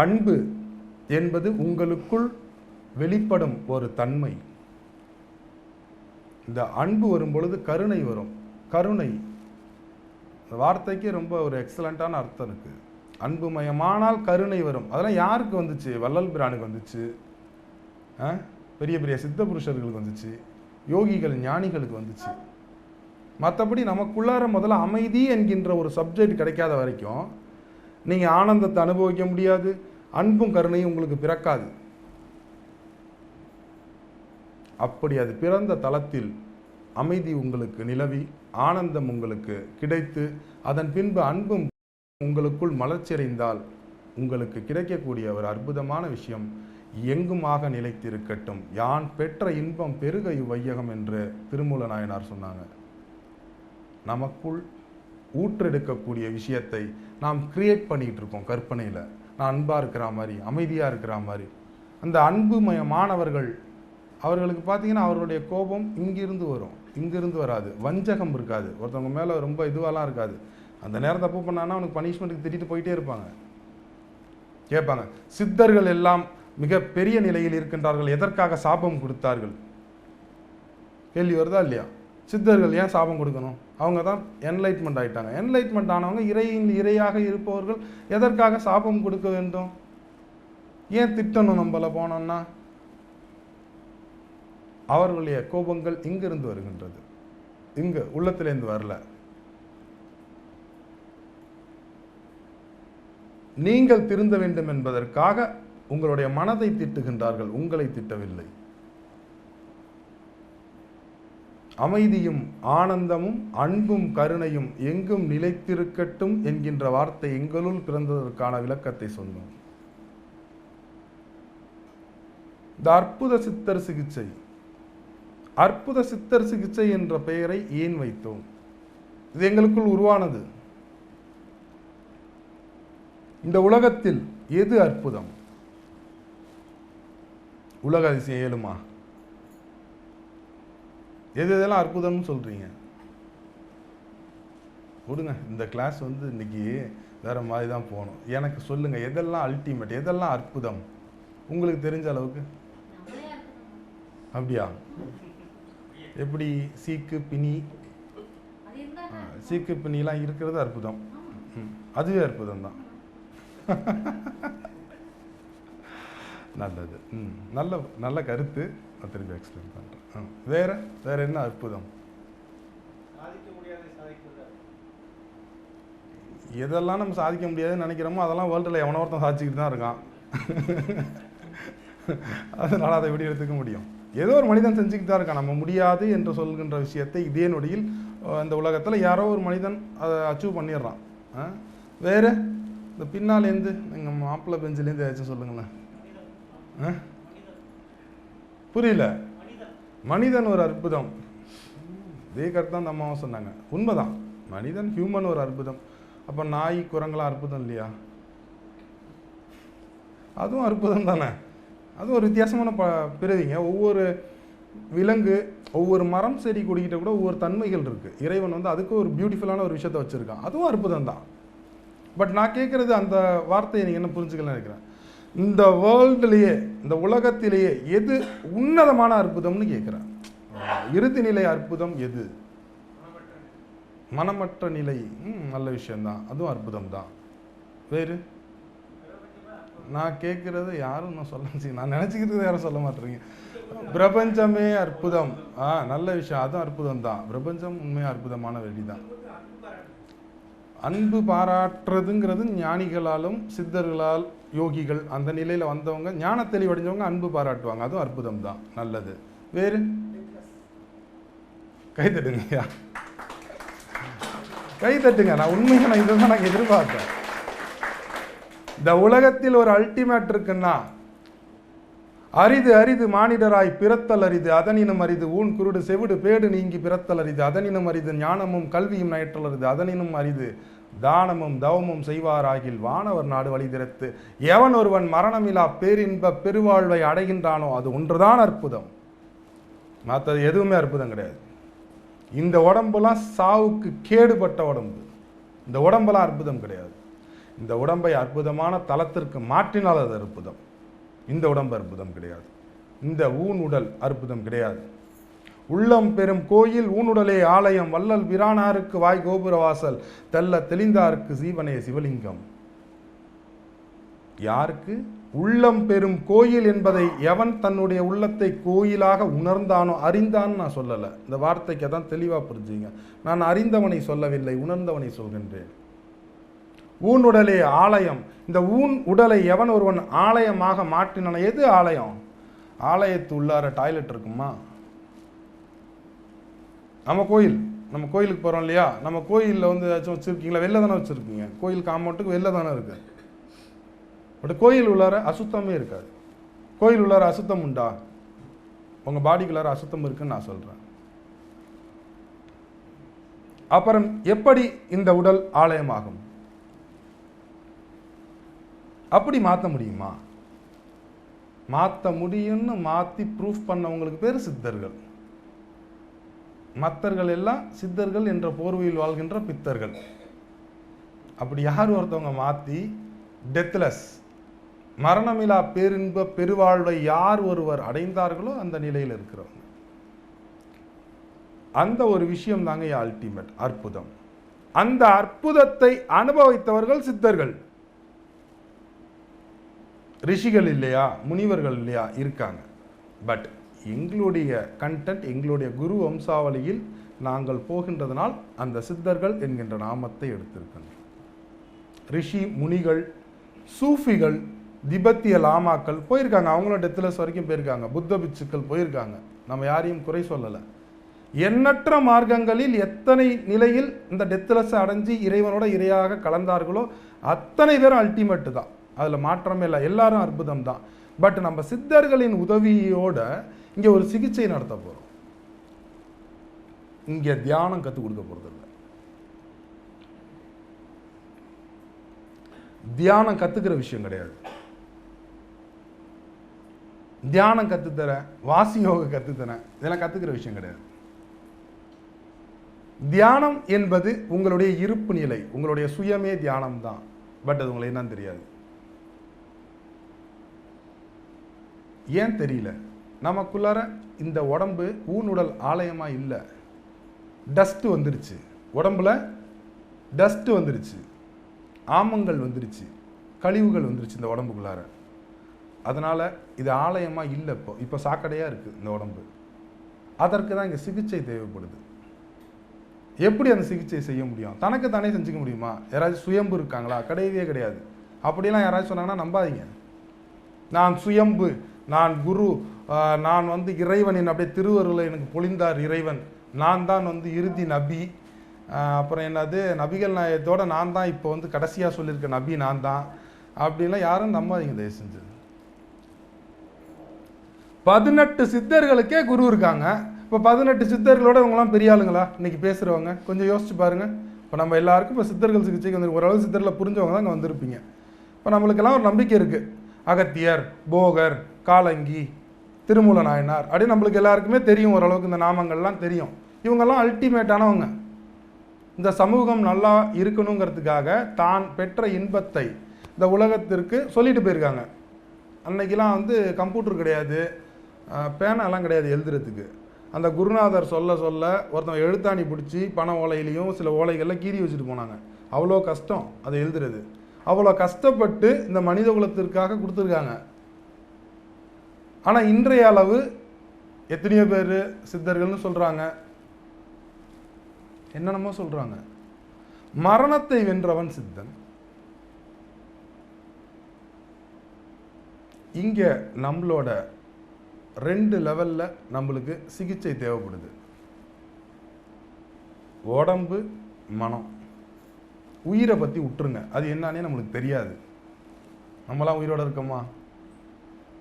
அன்பு என்பது உங்களுக்குள் வெளிப்படும் ஒரு தன்மை. இந்த அன்பு வரும் பொழுது கருணை வரும். கருணை. இந்த வார்த்தைக்கு ரொம்ப ஒரு எக்ஸலண்ட்டான அர்த்தம் இருக்கு. அன்புமயமானால் கருணை வரும். அதெல்லாம் யாருக்கு வந்துச்சு? வள்ளல் பிரானுக்கு வந்துச்சு. ஆ? பெரிய பெரிய சித்த புருஷர்களுக்கு வந்துச்சு. யோகிகள் ஞானிகளுக்கு வந்துச்சு. மற்றபடி நமக்குள்ளார முதல்ல அமைதி என்கின்ற ஒரு சப்ஜெக்ட் கிடைக்காத வரைக்கும் நீங்கள் ஆனந்தத்தை அனுபவிக்க முடியாது. அன்பும் கருணையும் உங்களுக்கு பிறக்காது. அப்படி அது பிறந்த தளத்தில் அமைதி உங்களுக்கு நிலவி ஆனந்தம் உங்களுக்கு கிடைத்து அதன் பின்பு அன்பும் உங்களுக்குள் மலர்ச்சியடைந்தால் உங்களுக்கு கிடைக்கக்கூடிய ஒரு அற்புதமான விஷயம் எங்குமாக நிலைத்திருக்கட்டும். யான் பெற்ற இன்பம் பெருக இவ்வையகம் என்று திருமூல நாயனார் சொன்னாங்க. நமக்குள் ஊற்றெடுக்கக்கூடிய விஷயத்தை நாம் கிரியேட் பண்ணிகிட்டு இருக்கோம் கற்பனையில். நான் அன்பாக இருக்கிற மாதிரி அமைதியாக இருக்கிற மாதிரி. அந்த அன்பு மாணவர்கள் அவர்களுக்கு பார்த்தீங்கன்னா அவர்களுடைய கோபம் இங்கிருந்து வரும் இங்கிருந்து வராது. வஞ்சகம் இருக்காது. ஒருத்தவங்க மேலே ரொம்ப இதுவாகலாம் இருக்காது. அந்த நேரம் தப்பு பண்ணான்னா அவனுக்கு பனிஷ்மெண்ட்டுக்கு திட்டிட்டு போயிட்டே இருப்பாங்க. கேட்பாங்க சித்தர்கள் எல்லாம் மிக பெரிய நிலையில் இருக்கின்றார்கள் எதற்காக சாபம் கொடுத்தார்கள்? கேள்வி வருதா இல்லையா? சித்தர்கள் ஏன் சாபம் கொடுக்கணும்? அவங்க தான் என்லைட்மெண்ட் ஆகிட்டாங்க என்லைட்மெண்ட் ஆனவங்க இறையின் இறையாக இருப்பவர்கள் எதற்காக சாபம் கொடுக்க வேண்டும்? ஏன் திட்டணும் நம்மள போனோம்னா? அவர்களுடைய கோபங்கள் இங்கிருந்து வருகின்றது. இங்கு உள்ளத்திலேருந்து வரல. நீங்கள் திருந்த வேண்டும் என்பதற்காக உங்களுடைய மனதை திட்டுகின்றார்கள். உங்களை திட்டவில்லை. அமைதியும் ஆனந்தமும் அன்பும் கருணையும் எங்கும் நிலைத்திருக்கட்டும் என்கின்ற வார்த்தை எங்களுள் பிறந்ததற்கான விளக்கத்தை சொன்னோம். இந்த அற்புத சித்தர் சிகிச்சை அற்புத சித்தர் சிகிச்சை என்ற பெயரை ஏன் வைத்தோம்? இது எங்களுக்குள் உருவானது. இந்த உலகத்தில் எது அற்புதம்? உலக அதிசயம் ஏழுமா? எது எதெல்லாம் அற்புதம்னு சொல்கிறீங்க விடுங்க இந்த கிளாஸ் வந்து இன்னைக்கு வேறு மாதிரி தான் போகணும். எனக்கு சொல்லுங்கள் எதெல்லாம் அல்டிமேட் எதெல்லாம் அற்புதம்? உங்களுக்கு தெரிஞ்ச அளவுக்கு? அப்படியா? எப்படி? சீக்கு பிணி? சீக்கு பிணிலாம் இருக்கிறது அற்புதம். ம், அதுவே அற்புதம் தான். நல்லது. ம் நல்ல நல்ல கருத்து. நான் திரும்பி எக்ஸ்பிளைன் பண்ணுறேன் வேற? வேற என்ன அற்புதம்? எதெல்லாம் நம்ம சாதிக்க முடியாதுன்னு நினைக்கிறோமோ அதெல்லாம் வேர்ல்டில் எவனோ ஒருத்தன் சாதிச்சுக்கிட்டு தான் இருக்கான். அதனால் அதை எப்படி எடுத்துக்க முடியும்? ஏதோ ஒரு மனிதன் செஞ்சுக்கிட்டு தான் இருக்கான். நம்ம முடியாது என்று சொல்கின்ற விஷயத்தை இதே நொடியில் இந்த உலகத்தில் யாரோ ஒரு மனிதன் அதை அச்சீவ் பண்ணிடுறான்? வேற? இந்த பின்னாலேருந்து எங்கள் மாப்பிள்ளை பெஞ்சிலேருந்து ஏதாச்சும் சொல்லுங்களேன். ஆ? புரியல. மனிதன் ஒரு அற்புதம். இதே கருத்து தான் அந்த அம்மாவும் சொன்னாங்க. உண்மைதான். மனிதன் ஹியூமன் ஒரு அற்புதம். அப்போ நாய் குரங்கெல்லாம் அற்புதம் இல்லையா? அதுவும் அற்புதம் தானே. அதுவும் ஒரு வித்தியாசமான ப பிறவிங்க. ஒவ்வொரு விலங்கு ஒவ்வொரு மரம் செடி கொடிக்கிட்ட கூட ஒவ்வொரு தன்மைகள் இருக்குது இறைவன் வந்து அதுக்கு ஒரு பியூட்டிஃபுல்லான ஒரு விஷயத்தை வச்சுருக்கான். அதுவும் அற்புதம் தான். பட் நான் கேட்குறது அந்த வார்த்தையை நீங்கள் என்ன புரிஞ்சுக்கலாம் நினைக்கிறேன். இந்த வேர்ல்டுலேயே இந்த உலகத்திலேயே எது உன்னதமான அற்புதம்னு கேட்குறேன் இறுதி நிலை அற்புதம் எது? மனமற்ற நிலை. ம், நல்ல விஷயம்தான். அதுவும் அற்புதம் தான் வேறு? நான் கேட்குறது யாரும் நான் சொல்ல முடியும் நான் நினச்சிக்கிறது யாரும் சொல்ல மாட்டேறீங்க. பிரபஞ்சமே அற்புதம். ஆ நல்ல விஷயம். அதுவும் அற்புதம் தான் பிரபஞ்சம் உண்மையாக அற்புதமான வெளி தான் அன்பு பாராட்டுறதுங்கிறது ஞானிகளாலும் சித்தர்களால் யோகிகள் அந்த நிலையில் வந்தவங்க ஞான தெளிவடைஞ்சவங்க அன்பு பாராட்டுவாங்க. அதுவும் அற்புதம் தான் நல்லது. வேறு? கை தட்டுங்கய்யா. நான் உண்மையாக நான் இதை தான் நான் எதிர்பார்த்தேன். இந்த உலகத்தில் ஒரு அல்டிமேட் இருக்குன்னா அரிது அரிது மானிடராய் பிறத்தல் அரிது அதனினும் அரிது ஊன் குருடு செவிடு பேடு நீங்கி பிறத்தல் அரிது அதனினும் அரிது ஞானமும் கல்வியும் நயற்றல் அரிது அதனினும் அரிது தானமும் தவமும் செய்வாராகில் வானவர் நாடு வழி திறத்து. எவன் ஒருவன் மரணமிலா பேரின்ப பெருவாழ்வை அடைகின்றானோ அது ஒன்றுதான் அற்புதம். மற்றது எதுவுமே அற்புதம் கிடையாது. இந்த உடம்புலாம் சாவுக்கு கேடுபட்ட உடம்பு. இந்த உடம்பெல்லாம் அற்புதம் கிடையாது. இந்த உடம்பை அற்புதமான தளத்திற்கு மாற்றினால் அது அற்புதம். இந்த உடம்பு அற்புதம் கிடையாது. இந்த ஊன் உடல் அற்புதம் கிடையாது. உள்ளம் பெரும் கோயில் ஊனுடலே ஆலயம் வள்ளல் பிரானாருக்கு வாய் கோபுர வாசல் தெல்ல தெளிந்தாருக்கு சீவனே சிவலிங்கம். யாருக்கு? உள்ளம் பெரும் கோயில் என்பதை எவன் தன்னுடைய உள்ளத்தை கோயிலாக உணர்ந்தானோ அறிந்தான்னு நான் சொல்லலை. இந்த வார்த்தைக்கு தான் தெளிவாக புரிஞ்சுங்க. நான் அறிந்தவனை சொல்லவில்லை உணர்ந்தவனை சொல்கின்றேன். ஊன் உடலே ஆலயம். இந்த ஊன் உடலை எவன் ஒருவன் ஆலயமாக மாற்றினான? எது ஆலயம்? ஆலயத்து உள்ளார டாய்லெட் இருக்குமா? நம்ம கோயில். நம்ம கோயிலுக்கு போகிறோம் இல்லையா? நம்ம கோயிலில் வந்து ஏதாச்சும் வச்சுருக்கீங்களா? வெளில தானே வச்சுருக்கீங்க. கோயில் காம்பவுண்டுக்கு வெளில தானே இருக்கு. பட் கோயில் உள்ளார அசுத்தமே இருக்காது. கோயில் உள்ளார அசுத்தம் உண்டா? உங்கள் பாடிக்குள்ளார அசுத்தம் இருக்குன்னு நான் சொல்கிறேன் அப்புறம் எப்படி இந்த உடல் ஆலயமாகும்? அப்படி மாற்ற முடியுமா? மாற்ற முடியும்னு மாற்றி ப்ரூஃப் பண்ணவங்களுக்கு பேர் சித்தர்கள். மத்தர்கள் எல்லாம் சித்தர்கள் என்ற போர்வையில் வாழ்கின்ற பித்தர்கள். அப்படி யார் ஒருத்தவங்க மாற்றி டெத்லெஸ் மரணமிலா பேரின்ப பெருவாழ்வை யார் ஒருவர் அடைந்தார்களோ அந்த நிலையில் இருக்கிறவங்க. அந்த ஒரு விஷயம் தாங்க அல்டிமேட் அற்புதம். அந்த அற்புதத்தை அனுபவித்தவர்கள் சித்தர்கள். ரிஷிகள் இல்லையா? முனிவர்கள் இல்லையா? இருக்காங்க. பட் எங்களுடைய கண்டென்ட் எங்களுடைய குரு வம்சாவளியில் நாங்கள் போகின்றதனால் அந்த சித்தர்கள் என்கின்ற நாமத்தை எடுத்திருக்கின்றோம். ரிஷி முனிகள் சூஃபிகள் திபெத்திய லாமாக்கள் போயிருக்காங்க. அவங்களும் டெத்லெஸ் வரைக்கும் போயிருக்காங்க. புத்த பிச்சுக்கள் போயிருக்காங்க. நம்ம யாரையும் குறை சொல்லலை. எண்ணற்ற மார்க்கங்களில் எத்தனை நிலையில் இந்த டெத்லஸ் அடைஞ்சு இறைவனோட இரையாக கலந்தார்களோ அத்தனை பேரும் அல்டிமேட்டு தான். அதில் மாற்றமே இல்லை. எல்லாரும் அற்புதம் தான் பட் நம்ம சித்தர்களின் உதவியோட இங்கே ஒரு சிகிச்சை நடத்த போகிறோம் இங்கே தியானம் கற்றுக் கொடுக்க போகிறது இல்லை தியானம் கற்றுக்கிற விஷயம் கிடையாது. தியானம் கற்றுத்தரேன் வாசி யோக கற்றுத்தரேன் இதெல்லாம் கற்றுக்கிற விஷயம் கிடையாது. தியானம் என்பது உங்களுடைய இருப்பு நிலை உங்களுடைய சுயமே தியானம் தான் பட் அது உங்களுக்கு என்னன்னு தெரியாது. ஏன் தெரியல? நமக்குள்ளார இந்த உடம்பு ஊனுடல் ஆலயமாக இல்லை. டஸ்ட்டு வந்துருச்சு. உடம்புல டஸ்ட்டு வந்துருச்சு. ஆமங்கள் வந்துருச்சு. கழிவுகள் வந்துருச்சு இந்த உடம்புக்குள்ளார. அதனால் இது ஆலயமாக இல்லை இப்போ. இப்போ சாக்கடையாக இருக்குது இந்த உடம்பு. அதற்கு தான் இங்கே சிகிச்சை தேவைப்படுது. எப்படி அந்த சிகிச்சை செய்ய முடியும்? தனக்கு தானே செஞ்சுக்க முடியுமா? யாராச்சும் சுயம்பு இருக்காங்களா? கிடையவே கிடையாது. அப்படிலாம் யாராச்சும் சொன்னாங்கன்னா நம்பாதீங்க. நான் சுயம்பு நான் குரு நான் வந்து இறைவனின் அப்படியே திருவருளை எனக்கு பொழிந்தார் இறைவன். நான் தான் வந்து இறுதி நபி. அப்புறம் என்னது நபிகள் நாயத்தோட நான் தான் இப்போ வந்து கடைசியாக சொல்லியிருக்க நபி நான் தான். அப்படின்லாம் யாரும் நம்பாதீங்க தயவு செஞ்சது பதினெட்டு சித்தர்களுக்கே குரு இருக்காங்க. இப்போ பதினெட்டு சித்தர்களோட இவங்கலாம் பெரிய ஆளுங்களா? இன்றைக்கி பேசுகிறவங்க கொஞ்சம் யோசிச்சு பாருங்க. இப்போ நம்ம எல்லாருக்கும் இப்போ சித்தர்கள் சிகிச்சைக்கு வந்து ஓரளவு சித்தரில் புரிஞ்சவங்க தான் இங்கே வந்திருப்பீங்க. இப்போ நம்மளுக்கெல்லாம் ஒரு நம்பிக்கை இருக்குது அகத்தியர் போகர் காலங்கி திருமூல நாயனார் அப்படின்னு நம்மளுக்கு எல்லாருக்குமே தெரியும் ஓரளவுக்கு இந்த நாமங்கள்லாம் தெரியும். இவங்கெல்லாம் அல்டிமேட்டானவங்க இந்த சமூகம் நல்லா இருக்கணுங்கிறதுக்காக தான் பெற்ற இன்பத்தை இந்த உலகத்திற்கு சொல்லிட்டு போயிருக்காங்க. அன்னைக்கெலாம் வந்து கம்ப்யூட்டர் கிடையாது. பேனெல்லாம் பேனாலாம் கிடையாது எழுதுறதுக்கு. அந்த குருநாதர் சொல்ல சொல்ல ஒருத்தன் எழுத்தாணி பிடிச்சி பண ஓலையிலையும் சில ஓலைகளில் கீறி வச்சுட்டு போனாங்க. அவ்வளோ கஷ்டம் அதை எழுதுறது. அவ்வளோ கஷ்டப்பட்டு இந்த மனித குலத்திற்காக கொடுத்துருக்காங்க. ஆனால் இன்றைய அளவு எத்தனையோ பேர் சித்தர்கள்னு சொல்கிறாங்க என்னென்னமோ சொல்கிறாங்க மரணத்தை வென்றவன் சித்தன். இங்கே நம்மளோட ரெண்டு லெவலில் நம்மளுக்கு சிகிச்சை தேவைப்படுது. உடம்பு மனம். உயிரை பற்றி விட்டுருங்க அது என்னன்னே நம்மளுக்கு தெரியாது. நம்மளாம் உயிரோட இருக்கோமா?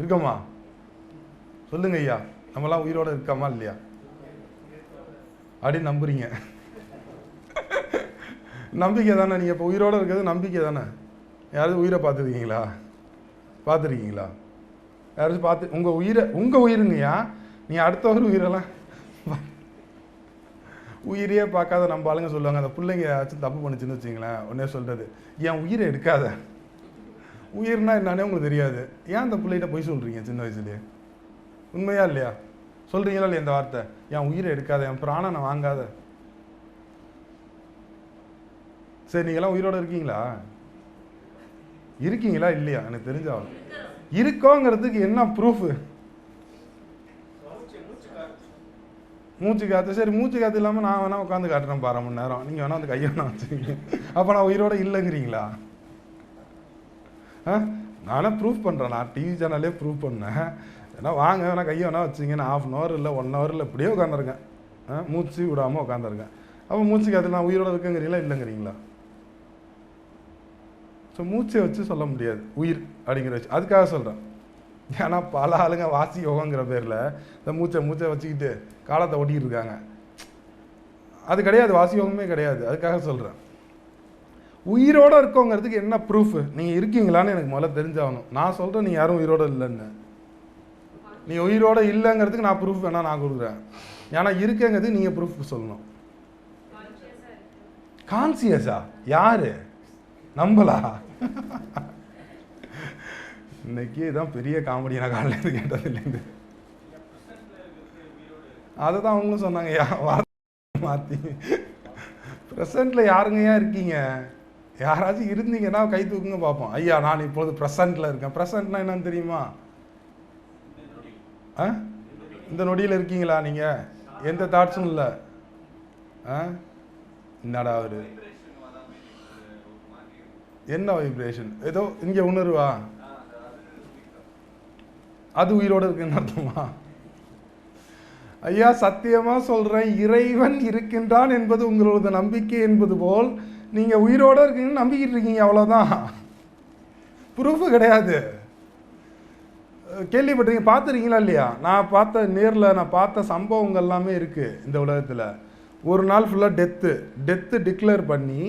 இருக்கோமா? சொல்லுங்க ஐயா நம்மலாம் உயிரோட இருக்கோமா இல்லையா? அப்படின்னு நம்புறீங்க. நம்பிக்கை தானே நீங்கள் இப்போ உயிரோடு இருக்கிறது நம்பிக்கை தானே? யாராவது உயிரை பார்த்துருக்கீங்களா? பார்த்துருக்கீங்களா? யாராச்சும் பார்த்து உங்கள் உயிரை உங்கள் உயிருங்கய்யா நீ அடுத்தவர் உயிரெல்லாம் உயிரையே பார்க்காத நம்ம ஆளுங்க சொல்லுவாங்க அந்த பிள்ளைங்க ஏதாச்சும் தப்பு பண்ணுச்சுன்னு வச்சுங்களேன் உடனே சொல்கிறது என் உயிரை எடுக்காத. உயிர்னா என்னன்னே உங்களுக்கு தெரியாது. ஏன் அந்த பிள்ளைகிட்ட போய் சொல்கிறீங்க சின்ன வயசுலேயே? உண்மையா இல்லையா? சொல்றீங்களா இல்லையா இந்த வார்த்தை? என் உயிரை எடுக்காத என் பிராணனை வாங்காத. சரி நீங்களாம் உயிரோட இருக்கீங்களா? இருக்கீங்களா இல்லையா? எனக்கு தெரிஞ்சாலும் இருக்கோங்கிறதுக்கு என்ன ப்ரூஃப் மூச்சு காற்று காத்து சரி மூச்சு காத்து இல்லாமல் நான் வேணா உட்காந்து காட்டுறேன் பாரு மணி நேரம். நீங்கள் வேணா வந்து கையை நான் வச்சுக்கீங்க. அப்போ நான் உயிரோட இல்லைங்கிறீங்களா? ஆ? நானே ப்ரூஃப் பண்ணுறேன் நான் டிவி சேனல்லே ப்ரூஃப் பண்ணேன். ஏன்னா வாங்க வேணா கையை வேணா வச்சிங்க. நான் ஆஃப் அன் ஹவர் இல்லை ஒன் ஹவரில் இப்படியே உட்காந்துருக்கேன் ஆ மூச்சு விடாமல் உட்காந்துருக்கேன் அப்போ மூச்சுக்கு காத்து நான் உயிரோட இருக்குங்கிறீங்களா இல்லைங்கிறீங்களா? ஸோ மூச்சை வச்சு சொல்ல முடியாது. உயிர் அப்படிங்கிற வச்சு அதுக்காக சொல்கிறேன் ஏன்னா பல ஆளுங்க வாசி யோகங்கிற பேரில் இந்த மூச்சை மூச்சை வச்சுக்கிட்டு காலத்தை ஓட்டிக்கிட்டு இருக்காங்க. அது கிடையாது வாசி யோகமே கிடையாது. அதுக்காக சொல்கிறேன் உயிரோட இருக்கோங்கிறதுக்கு என்ன ப்ரூஃப் நீங்கள் இருக்கீங்களான்னு எனக்கு முதல்ல தெரிஞ்சாகணும். நான் சொல்கிறேன் நீ யாரும் உயிரோட இல்லைன்னு. நீ உயிரோட இல்லைங்கிறதுக்கு நான் ப்ரூஃப் வேணால் நான் கொடுக்குறேன். ஏன்னா இருக்கங்கிறது நீங்கள் ப்ரூஃப் சொல்லணும். கான்சியஸா யாரு? நம்பலா? இன்னைக்கு தான் பெரிய காமெடி நான் காலையிலேருந்து கேட்டதுலேருந்து அதை தான் அவங்களும் சொன்னாங்க யா வார்த்தை மாற்றி ப்ரெசண்ட்டில் யாருங்க ஏன் இருக்கீங்க? யாராச்சும் இருந்தீங்கன்னா கை தூக்குங்க பார்ப்போம். ஐயா நான் இப்போது ப்ரெசண்ட்டில் இருக்கேன். ப்ரெசண்ட்னா என்னன்னு தெரியுமா? ஆ? இந்த நொடியில் இருக்கீங்களா நீங்கள் எந்த தாட்ஸும் இல்லை. ஆ? என்னடா அவர் என்ன வைப்ரேஷன் ஏதோ இங்கே உணர்வா? அது உயிரோட இருக்குன்னு அர்த்தமா? ஐயா சத்தியமா சொல்றேன் இறைவன் இருக்கின்றான் என்பது உங்களோட நம்பிக்கை என்பது போல் நீங்க உயிரோட இருக்கீங்கன்னு நம்பிக்கிட்டு இருக்கீங்க அவ்வளோதான் ப்ரூஃப் கிடையாது. கேள்விப்பட்டிருக்கீங்க பார்த்துருக்கீங்களா இல்லையா? நான் பார்த்த நேரில் நான் பார்த்த சம்பவங்கள் எல்லாமே இருக்குது இந்த உலகத்தில். ஒரு நாள் ஃபுல்லாக டெத்து டெத்து டிக்ளேர் பண்ணி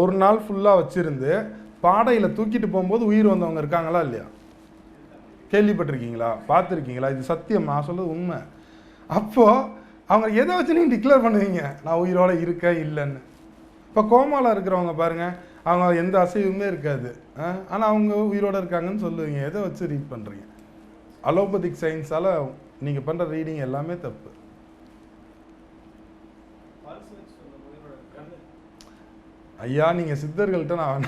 ஒரு நாள் ஃபுல்லாக வச்சுருந்து பாடையில் தூக்கிட்டு போகும்போது உயிர் வந்தவங்க இருக்காங்களா இல்லையா? கேள்விப்பட்டிருக்கீங்களா? பார்த்துருக்கீங்களா? இது சத்தியம் நான் சொல்கிறது உண்மை. அப்போது அவங்க எதை வச்சு நீங்கள் டிக்ளேர் பண்ணுவீங்க? நான் உயிரோட இருக்கேன் இல்லைன்னு. இப்போ கோமாவில் இருக்கிறவங்க பாருங்கள் அவங்க எந்த அசைவுமே இருக்காது. ஆனால் அவங்க உயிரோட இருக்காங்கன்னு சொல்லுவீங்க. எதை வச்சு ரீட் பண்ணுறீங்க அலோபதிக் சயின்ஸால் நீங்கள் பண்ணுற ரீடிங் எல்லாமே தப்பு. ஐயா நீங்கள் சித்தர்கள்ட்ட நான்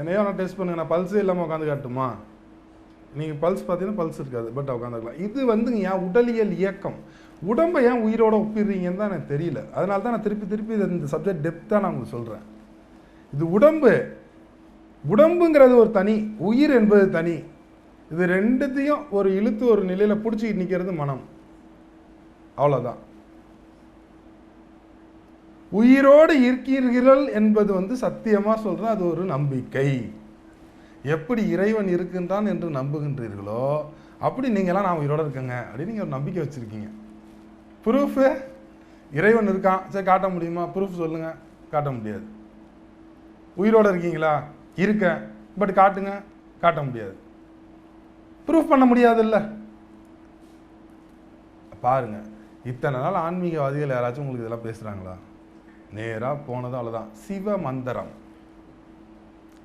என்னையோ நான் டெஸ்ட் பண்ணுங்க. நான் பல்ஸே இல்லாமல் உட்காந்து காட்டுமா? நீங்கள் பல்ஸ் பார்த்தீங்கன்னா பல்ஸ் இருக்காது பட் உட்காந்துருக்கலாம் இது வந்துங்க ஏன் உடலியல் இயக்கம்? உடம்பை ஏன் உயிரோட ஒப்பிடுறீங்கன்னு தான் எனக்கு தெரியல. அதனால தான் நான் திருப்பி திருப்பி இந்த சப்ஜெக்ட் டெப்த்தாக நான் உங்களுக்கு சொல்கிறேன் இது உடம்பு. உடம்புங்கிறது ஒரு தனி உயிர் என்பது தனி. இது ரெண்டுத்தையும் ஒரு இழுத்து ஒரு நிலையில் பிடிச்சிக்கிட்டு நிற்கிறது மனம். அவ்வளோதான் உயிரோடு இருக்கிறீர்கள் என்பது வந்து சத்தியமாக சொல்கிறேன் அது ஒரு நம்பிக்கை. எப்படி இறைவன் இருக்கின்றான் என்று நம்புகின்றீர்களோ அப்படி நீங்களாம் நான் உயிரோட இருக்கேங்க அப்படின்னு நீங்கள் ஒரு நம்பிக்கை வச்சுருக்கீங்க. ப்ரூஃபு இறைவன் இருக்கான். சரி காட்ட முடியுமா? ப்ரூஃப் சொல்லுங்கள் காட்ட முடியாது. உயிரோடு இருக்கீங்களா? இருக்கேன் பட் காட்டுங்க. காட்ட முடியாது. ப்ரூஃப் பண்ண முடியாதுல்ல. பாருங்க. இத்தனை நாள் ஆன்மீகவாதிகள் யாராச்சும் உங்களுக்கு இதெல்லாம் பேசுகிறாங்களா நேராக போனதும் அவ்வளோதான் சிவ மந்திரம்.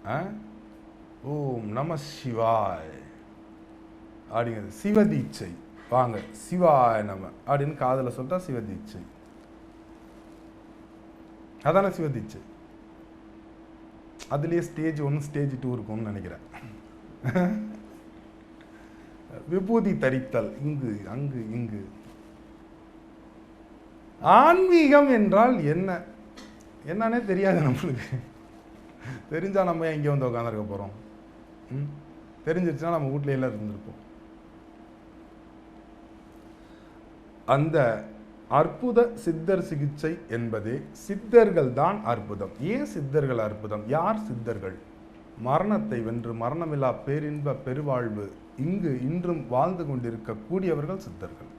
ஆ? ஓம் நம சிவாய். அப்படிங்கிறது. சிவதீட்சை வாங்க. சிவாய் நம. அப்படின்னு காதில் சொல்லிட்டா சிவதீட்சை அதானே சிவதீட்சை அதுலேயே ஸ்டேஜ் ஒன்று ஸ்டேஜ் டூ இருக்கும்னு நினைக்கிறேன். விபூதி தரித்தல் இங்கு அங்கு இங்கு. ஆன்மீகம் என்றால் என்ன? என்னன்னே தெரியாது நம்மளுக்கு. தெரிஞ்சால் நம்ம எங்கே வந்து உட்காந்துருக்க போகிறோம் ம்? தெரிஞ்சிருச்சுன்னா நம்ம வீட்ல எல்லாம் இருந்திருப்போம். அந்த அற்புத சித்தர் சிகிச்சை என்பதே சித்தர்கள் தான் அற்புதம். ஏன் சித்தர்கள் அற்புதம்? யார் சித்தர்கள்? மரணத்தை வென்று மரணமில்லா பேரின்ப பெருவாழ்வு இங்கு இன்றும் வாழ்ந்து கொண்டிருக்கக்கூடியவர்கள் சித்தர்கள்.